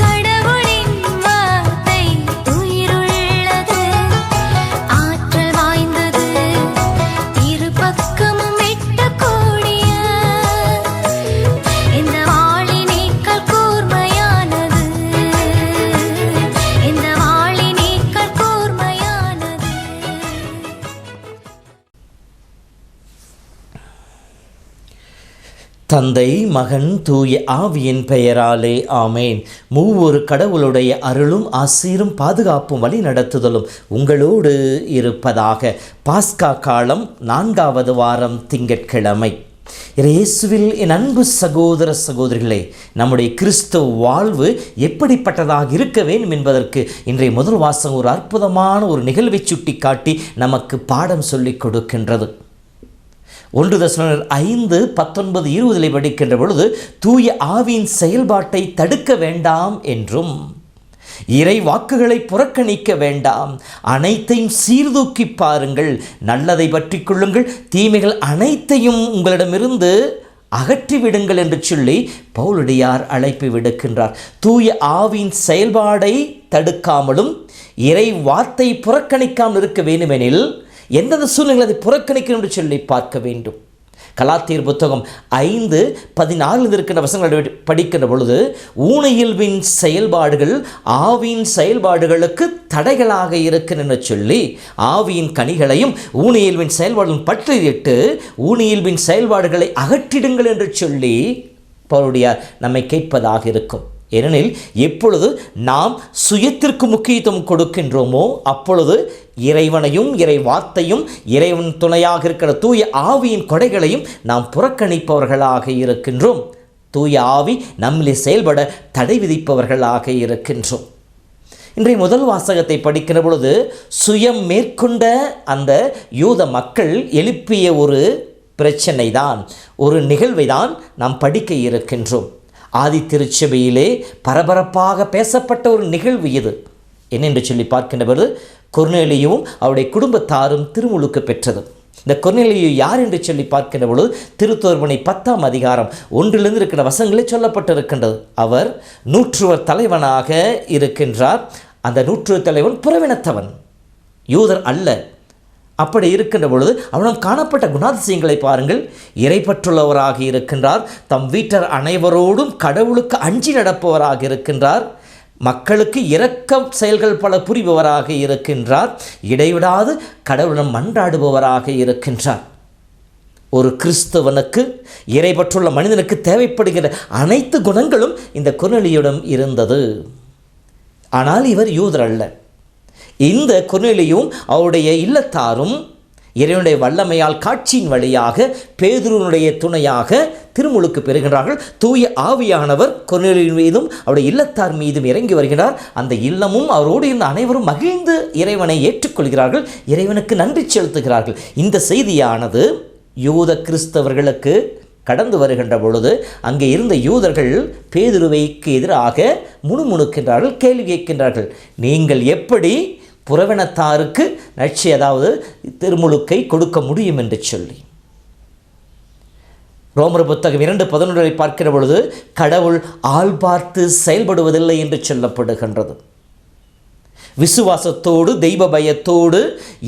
கண் தந்தை மகன் தூய ஆவியின் பெயராலே ஆமேன். மூவொரு கடவுளுடைய அருளும் ஆசீரும் பாதுகாப்பும் வழி நடத்துதலும் உங்களோடு இருப்பதாக. பாஸ்கா காலம் நான்காவது வாரம் திங்கட்கிழமை. இயேசுவில் என் அன்பு சகோதர சகோதரிகளே நம்முடைய கிறிஸ்துவ வாழ்வு எப்படிப்பட்டதாக இருக்க வேண்டும் என்பதற்கு இன்றைய முதல் வாசகம் ஒரு அற்புதமான ஒரு நிகழ்வை சுட்டிக்காட்டி நமக்கு பாடம் சொல்லிக் கொடுக்கின்றது. ஒன்று தசனர் ஐந்து பத்தொன்பது இருபதில் படிக்கின்ற பொழுது தூய ஆவியின் செயல்பாட்டை தடுக்க வேண்டாம் என்றும் இறை வாக்குகளை புறக்கணிக்க வேண்டாம் அனைத்தையும் சீர்தூக்கி பாருங்கள் நல்லதை பற்றி கொள்ளுங்கள் தீமைகள் அனைத்தையும் உங்களிடமிருந்து அகற்றிவிடுங்கள் என்று சொல்லி பவுலடியார் அழைப்பு விடுக்கின்றார். தூய ஆவியின் செயல்பாடை தடுக்காமலும் இறை வார்த்தை புறக்கணிக்காமல் இருக்க வேண்டுமெனில் எந்தெந்த சூழ்நிலை அதை புறக்கணிக்கணும் என்று சொல்லி பார்க்க வேண்டும். கலாத்தீர் புத்தகம் ஐந்து பதினாலில் இருக்கின்ற வசங்களை படிக்கின்ற பொழுது ஊனையில்வின் செயல்பாடுகள் ஆவியின் செயல்பாடுகளுக்கு தடைகளாக இருக்கின்றன சொல்லி ஆவியின் கனிகளையும் ஊனியல்வின் செயல்பாடுகளும் பற்றியிட்டு ஊனியல்வின் செயல்பாடுகளை அகற்றிடுங்கள் என்று சொல்லி பவுலுடையார் நம்மை கேட்பதாக இருக்கும். ஏனெனில் எப்பொழுது நாம் சுயத்திற்கு முக்கியத்துவம் கொடுக்கின்றோமோ அப்பொழுது இறைவனையும் இறை வார்த்தையும் இறைவன் துணையாக இருக்கிற தூய ஆவியின் கொடைகளையும் நாம் புறக்கணிப்பவர்களாக இருக்கின்றோம். தூய ஆவி நம்மளை செயல்பட தடை விதிப்பவர்களாக இருக்கின்றோம். இன்றைய முதல் வாசகத்தை படிக்கிற பொழுது சுயம் மேற்கொண்ட அந்த யூத மக்கள் எழுப்பிய ஒரு பிரச்சனை தான் ஒரு நிகழ்வை தான் நாம் படிக்க இருக்கின்றோம். ஆதி திருச்சபையிலே பரபரப்பாக பேசப்பட்ட ஒரு நிகழ்வு இது. என்னென்று சொல்லி பார்க்கின்ற பொழுது அவருடைய குடும்பத்தாரும் திருமுழுக்கு பெற்றது. இந்த கொர்நேலியு யார் என்று சொல்லி பார்க்கின்ற பொழுது திருத்தோர்மனை பத்தாம் அதிகாரம் ஒன்றிலிருந்து இருக்கிற வசங்களில் சொல்லப்பட்டிருக்கின்றது. அவர் நூற்றுவர் தலைவனாக இருக்கின்றார். அந்த நூற்றுவர் தலைவன் புறவினத்தவன். யூதர் அல்ல. அப்படி இருக்கின்ற பொழுது அவனால் காணப்பட்ட குணாதிசயங்களை பாருங்கள். இறைப்பற்றுள்ளவராக இருக்கின்றார். தம் வீட்டர் அனைவரோடும் கடவுளுக்கு அஞ்சி நடப்பவராக இருக்கின்றார். மக்களுக்கு இரக்கம் செயல்கள் பல புரிபவராக இருக்கின்றார். இடைவிடாது கடவுளிடம் மன்றாடுபவராக இருக்கின்றார். ஒரு கிறிஸ்தவனுக்கு இறைப்பற்றுள்ள மனிதனுக்கு தேவைப்படுகிற அனைத்து குணங்களும் இந்த குரலியிடம் இருந்தது. ஆனால் இவர் யூதர் அல்ல. இந்த குர்நிலையும் அவருடைய இல்லத்தாரும் இறைவனுடைய வல்லமையால் காட்சியின் வழியாக பேதுருனுடைய துணையாக திருமுழுக்கு பெறுகின்றார்கள். தூய ஆவியானவர் கொர்நேலியின் மீதும் அவருடைய இல்லத்தார் மீதும் இறங்கி வருகிறார். அந்த இல்லமும் அவரோடு இருந்த அனைவரும் மகிழ்ந்து இறைவனை ஏற்றுக்கொள்கிறார்கள். இறைவனுக்கு நன்றி செலுத்துகிறார்கள். இந்த செய்தியானது யூத கிறிஸ்தவர்களுக்கு கடந்து வருகின்ற பொழுது அங்கே இருந்த யூதர்கள் பேதுருவைக்கு எதிராக முணுமுணுக்கின்றார்கள் கேள்வி கேட்கின்றார்கள். நீங்கள் எப்படி புறவினத்தாருக்கு நட்சி அதாவது திருமுழுக்கை கொடுக்க முடியும் என்று சொல்லி. ரோமர் புத்தகம் இரண்டு பதினொன்றை பார்க்கிற பொழுது கடவுள் ஆள் பார்த்து செயல்படுவதில்லை என்று சொல்லப்படுகின்றது. விசுவாசத்தோடு தெய்வ பயத்தோடு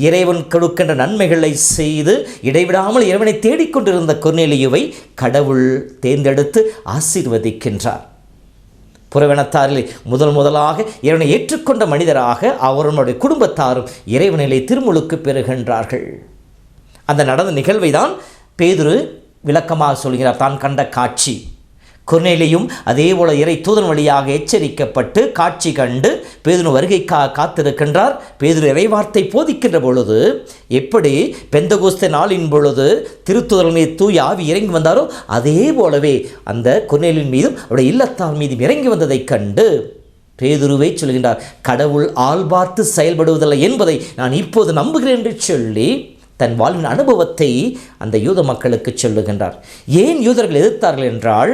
இறைவன் கொடுக்கின்ற நன்மைகளை செய்து இடைவிடாமல் இறைவனை தேடிக்கொண்டிருந்த கொர்நேலியுவை கடவுள் தேர்ந்தெடுத்து ஆசீர்வதிக்கின்றார். புறவினத்தாரில் முதல் முதலாக இறைவனை ஏற்றுக்கொண்ட மனிதராக அவருடைய குடும்பத்தாரும் இறைவனிலே திருமுழுக்கு பெறுகின்றார்கள். அந்த நடந்த நிகழ்வை தான் பேதுரு விளக்கமாக சொல்கிறார். தான் கண்ட காட்சி. குர்நேலியும் அதேபோல இறை தூதன் வழியாக எச்சரிக்கப்பட்டு காட்சி கண்டு பேதுரு வருகைக்காக காத்திருக்கின்றார். பேதுரு இறைவார்த்தை போதிக்கின்ற பொழுது எப்படி பெந்தகோஸ்த நாளின் பொழுது திருத்துதல் மீது தூய் ஆவி இறங்கி வந்தாரோ அதே போலவே அந்த குர்நேலின் மீதும் அவருடைய இல்லத்தார் மீதும் இறங்கி வந்ததைக் கண்டு பேதுருவை சொல்கின்றார் கடவுள் ஆள் பார்த்து செயல்படுவதில்லை என்பதை நான் இப்போது நம்புகிறேன் என்று சொல்லி தன் வாழ்வின் அனுபவத்தை அந்த யூத மக்களுக்கு சொல்லுகின்றார். ஏன் யூதர்கள் எதிர்த்தார்கள் என்றால்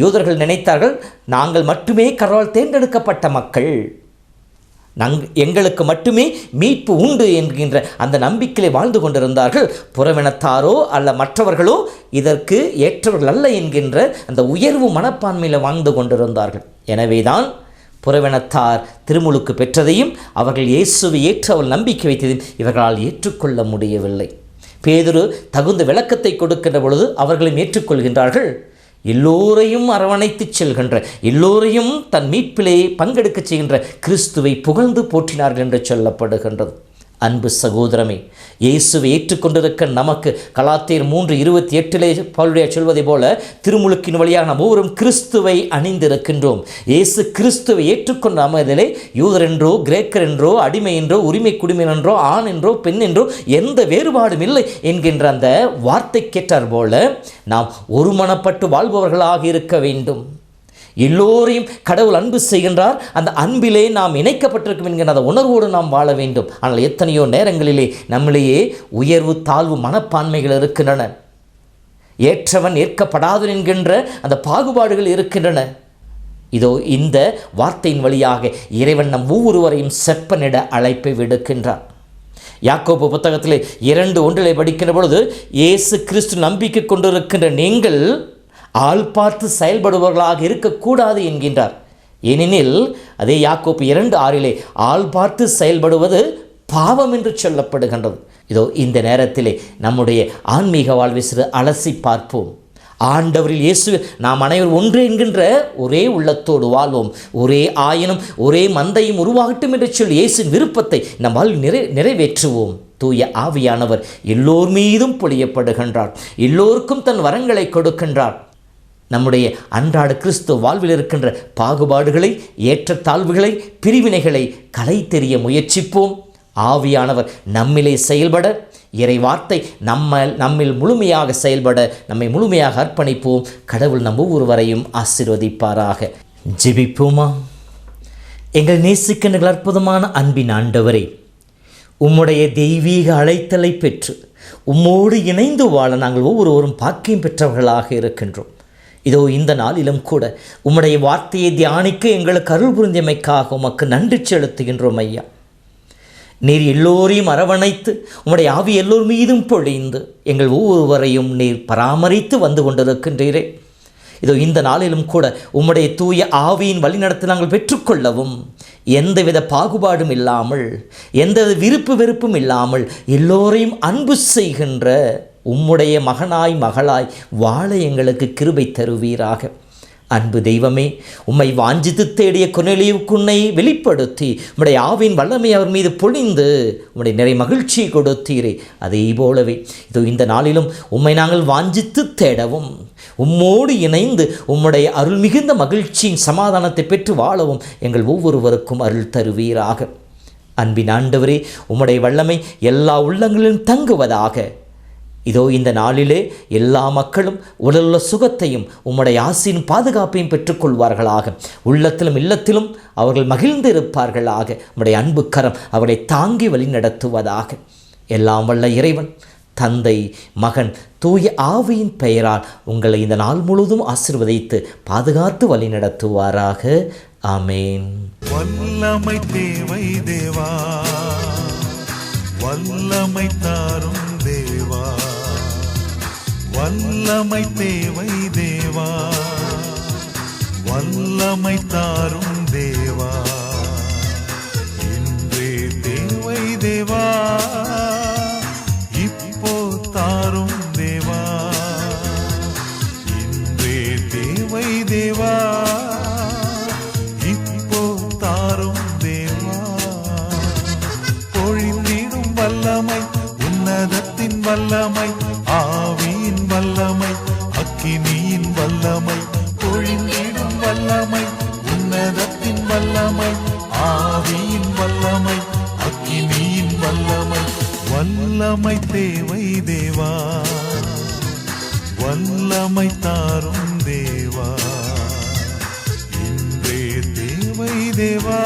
யூதர்கள் நினைத்தார்கள் நாங்கள் மட்டுமே கர்வால் தேர்ந்தெடுக்கப்பட்ட மக்கள். நங் எங்களுக்கு மட்டுமே மீட்பு உண்டு என்கின்ற அந்த நம்பிக்கையில் வாழ்ந்து கொண்டிருந்தார்கள். புறவினத்தாரோ அல்ல மற்றவர்களோ இதற்கு ஏற்றவர்கள் அல்ல என்கின்ற அந்த உயர்வு மனப்பான்மையில் வாழ்ந்து கொண்டிருந்தார்கள். எனவேதான் புறவினத்தார் திருமுழுக்கு பெற்றதையும் அவர்கள் இயேசுவை ஏற்றவள் நம்பிக்கை வைத்ததையும் இவர்களால் ஏற்றுக்கொள்ள முடியவில்லை. பேதுரு தகுந்த விளக்கத்தை கொடுக்கின்ற பொழுது அவர்களும் ஏற்றுக்கொள்கின்றார்கள். எல்லோரையும் அரவணைத்துச் செல்கின்ற எல்லோரையும் தன் மீட்பிலே பங்கெடுக்கச் செய்கின்ற கிறிஸ்துவை புகழ்ந்து போற்றினார்கள் என்று சொல்லப்படுகின்றது. அன்பு சகோதரமே இயேசுவை ஏற்றுக்கொண்டிருக்க நமக்கு கலாத்தேர் மூன்று இருபத்தி எட்டிலே பவுலுடைய சொல்வதை போல திருமுழுக்கின் வழியாக நாம் ஒவ்வொரும் கிறிஸ்துவை அணிந்திருக்கின்றோம். இயேசு கிறிஸ்துவை ஏற்றுக்கொண்ட அமைதிலே யூதர் என்றோ கிரேக்கர் என்றோ அடிமை என்றோ உரிமை குடிமை என்றோ ஆண் என்றோ பெண் என்றோ எந்த வேறுபாடும் இல்லை என்கின்ற அந்த வார்த்தை கேட்டார் போல நாம் ஒருமனப்பட்டு வாழ்பவர்களாக இருக்க வேண்டும். எல்லோரையும் கடவுள் அன்பு செய்கின்றார். அந்த அன்பிலே நாம் இணைக்கப்பட்டிருக்கும் என்கிற அந்த உணர்வோடு நாம் வாழ வேண்டும். ஆனால் எத்தனையோ நேரங்களிலே நம்மிலேயே உயர்வு தாழ்வு மனப்பான்மைகள் இருக்கின்றன. ஏற்றவன் ஏற்கப்படாது என்கின்ற அந்த பாகுபாடுகள் இருக்கின்றன. இதோ இந்த வார்த்தையின் வழியாக இறைவன் நம் ஒவ்வொருவரையும் செப்பனிட அழைப்பை விடுக்கின்றார். யாக்கோபு புத்தகத்திலே இரண்டு ஒன்றிலே படிக்கின்ற பொழுது இயேசு கிறிஸ்து நம்பிக்கை கொண்டிருக்கின்ற நீங்கள் ஆள் பார்த்து செயல்படுபவர்களாக இருக்கக்கூடாது என்கின்றார். ஏனெனில் அதே யாக்கோப்பு இரண்டு ஆறிலே ஆள் பார்த்து செயல்படுவது பாவம் என்று சொல்லப்படுகின்றது. இதோ இந்த நேரத்திலே நம்முடைய ஆன்மீக வாழ்வை சிறு அலசி பார்ப்போம். ஆண்டவரில் இயேசு நாம் அனைவரும் ஒன்று என்கின்ற ஒரே உள்ளத்தோடு வாழ்வோம். ஒரே ஆயனும் ஒரே மந்தையும் உருவாகட்டும் என்று சொல்லி இயேசின் விருப்பத்தை நம்மால் நிறை நிறைவேற்றுவோம். தூய ஆவியானவர் எல்லோர் மீதும் பொழியப்படுகின்றார். எல்லோருக்கும் தன் வரங்களை கொடுக்கின்றார். நம்முடைய அன்றாட கிறிஸ்துவ வாழ்வில் இருக்கின்ற பாகுபாடுகளை ஏற்றத்தாழ்வுகளை பிரிவினைகளை கலை தெரிய முயற்சிப்போம். ஆவியானவர் நம்மிலே செயல்பட இறை வார்த்தை நம்ம நம்மில் முழுமையாக செயல்பட நம்மை முழுமையாக அர்ப்பணிப்போம். கடவுள் நம் ஒவ்வொருவரையும் ஆசீர்வதிப்பாராக. ஜெபிப்போமா? எங்கள் நேசிக்கின்ற அற்புதமான அன்பின் ஆண்டவரே உம்முடைய தெய்வீக அழைத்தலை பெற்று உம்மோடு இணைந்து வாழ நாங்கள் ஒவ்வொருவரும் பாக்கியம் பெற்றவர்களாக இருக்கின்றோம். இதோ இந்த நாளிலும் கூட உம்முடைய வார்த்தையை தியானிக்க எங்களுக்கு அருள் புரிந்தமைக்காக உமக்கு நன்றி செலுத்துகின்றோம் ஐயா. நீர் எல்லோரையும் அரவணைத்து உம்முடைய ஆவி எல்லோர் மீதும் பொழிந்து எங்கள் ஒவ்வொருவரையும் நீர் பராமரித்து வந்து கொண்டிருக்கின்றீரே. இதோ இந்த நாளிலும் கூட உம்முடைய தூய ஆவியின் வழிநடத்தை நாங்கள் பெற்றுக்கொள்ளவும் எந்தவித பாகுபாடும் இல்லாமல் எந்தவித விருப்பு வெறுப்பும் இல்லாமல் எல்லோரையும் அன்பு செய்கின்ற உம்முடைய மகனாய் மகளாய் வாழ எங்களுக்கு கிருபை தருவீராக. அன்பு தெய்வமே உம்மை வாஞ்சித்து தேடிய குணலியுக்குன்னை வெளிப்படுத்தி உம்முடைய ஆவின் வல்லமை அவர் மீது பொழிந்து உம்முடைய நிறை மகிழ்ச்சியை கொடுத்தீரே. அதே போலவே இதோ இந்த நாளிலும் உம்மை நாங்கள் வாஞ்சித்து தேடவும் உம்மோடு இணைந்து உம்முடைய அருள் மிகுந்த மகிழ்ச்சியின் சமாதானத்தை பெற்று வாழவும் எங்கள் ஒவ்வொருவருக்கும் அருள் தருவீராக. அன்பின் ஆண்டவரே உம்முடைய வல்லமை எல்லா உள்ளங்களிலும் தங்குவதாக இதோ இந்த நாளிலே எல்லா மக்களும் உடலுள்ள சுகத்தையும் உம்முடைய ஆசையின் பாதுகாப்பையும் பெற்றுக்கொள்வார்களாக. உள்ளத்திலும் இல்லத்திலும் அவர்கள் மகிழ்ந்து இருப்பார்களாக உம்முடைய அன்பு கரம் அவர்களை தாங்கி வழி நடத்துவதாக. எல்லாம் வல்ல இறைவன் தந்தை மகன் தூய ஆவியின் பெயரால் உங்களை இந்த நாள் முழுவதும் ஆசிர்வதித்து பாதுகாத்து வழி நடத்துவாராக. ஆமேன். வல்லமை தேவை தேவா. வல்லமை தாரும் வல்லமை தேவை தேவா. வல்லமை தாரும் தேவா. இன்றே தேவை தேவா. இப்போ தாரும் தேவா. இன்றே தேவை தேவா. இப்போ தாரும் தேவா. பொழிந்திடும் வல்லமை உன்னதத்தின் வல்லமை ஆவியின் நோக்கி நீயின் வல்லமை பொழிந்திடும் வல்லமை உன்னதத்தின் வல்லமை ஆவியின் வல்லமை அக்கினியின் வல்லமை. வல்லமை தேவை தேவா வல்லமை தாரும் தேவா. இன்றே தேவை தேவா.